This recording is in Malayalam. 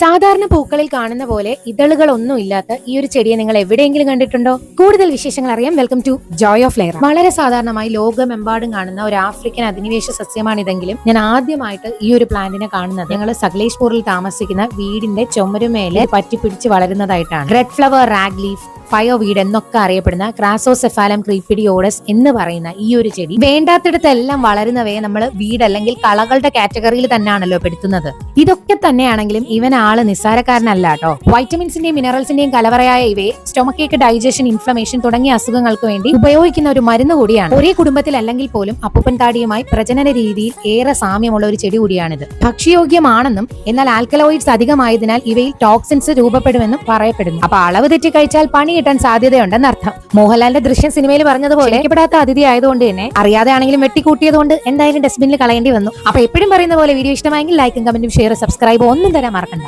സാധാരണ പൂക്കളിൽ കാണുന്ന പോലെ ഇതളുകൾ ഒന്നും ഇല്ലാത്ത ഈ ഒരു ചെടിയെ നിങ്ങൾ എവിടെയെങ്കിലും കണ്ടിട്ടുണ്ടോ? കൂടുതൽ വിശേഷങ്ങൾ അറിയാം welcome to joy of layer വളരെ സാധാരണമായി ലോകമെമ്പാടും കാണുന്ന ഒരു ആഫ്രിക്കൻ അധിനിവേശ സസ്യമാണിതെങ്കിലും ഞാൻ ആദ്യമായിട്ട് ഈ ഒരു പ്ലാന്റിനെ കാണുന്നത്. ഞങ്ങൾ സകലേഷ്പൂറിൽ താമസിക്കുന്ന വീടിന്റെ ചുമരുമേലെ പറ്റിപ്പിടിച്ച് വളരുന്നതായിട്ടാണ്. Red flower rag leaf fireweed എന്നൊക്കെ അറിയപ്പെടുന്ന ക്രാസോസെഫാലം ക്രീപ്പിഡിയോഡസ് എന്ന് പറയുന്ന ഈ ഒരു ചെടി വേണ്ടാത്തിടത്തെല്ലാം വളരുന്നവയെ നമ്മൾ വീട് അല്ലെങ്കിൽ കളകളുടെ കാറ്റഗറിയിൽ തന്നെയാണല്ലോ പെടുത്തുന്നത്. ഇതൊക്കെ തന്നെയാണെങ്കിലും ഇവൻ ആൾ നിസ്സാരക്കാരനല്ല കേട്ടോ വൈറ്റമിൻസിന്റെയും മിനറൽസിന്റെയും കലവറയായ ഇവയെ സ്റ്റൊമക്കേക്ക് ഡൈജഷൻ ഇൻഫ്ലമേഷൻ തുടങ്ങിയ അസുഖങ്ങൾക്ക് വേണ്ടി ഉപയോഗിക്കുന്ന ഒരു മരുന്ന് കൂടിയാണ്. ഒരേ കുടുംബത്തിൽ അല്ലെങ്കിൽ പോലും അപ്പൂപ്പൻ താടിയുമായി പ്രജനന രീതിയിൽ ഏറെ സാമ്യമുള്ള ഒരു ചെടി കൂടിയാണിത്. ഭക്ഷ്യയോഗ്യമാണെന്നും എന്നാൽ ആൽക്കലോയിഡ്സ് അധികമായതിനാൽ ഇവയിൽ ടോക്സിൻസ് രൂപപ്പെടുമെന്നും പറയപ്പെടുന്നു. അപ്പൊ അളവ് തെറ്റി കഴിച്ചാൽ പണി കിട്ടാൻ സാധ്യതയുണ്ടെന്ന് അർത്ഥം. മോഹൻലാലിന്റെ ദൃശ്യം സിനിമയിൽ പറഞ്ഞതുപോലെ ക്ഷണിക്കപ്പെടാത്ത അതിഥി ആയതുകൊണ്ട് തന്നെ അറിയാതെ ആണെങ്കിലും വെട്ടിക്കൂട്ടിയതുകൊണ്ട് എന്തായാലും ഡസ്റ്റ്ബിനിൽ കളയേണ്ടി വന്നു. അപ്പൊ എപ്പോഴും പറയുന്ന പോലെ വീഡിയോ ഇഷ്ടമായെങ്കിൽ ലൈക്കും കമന്റും ഷെയർ സബ്സ്ക്രൈബ് ഒന്നും തരാൻ മറക്കണ്ട.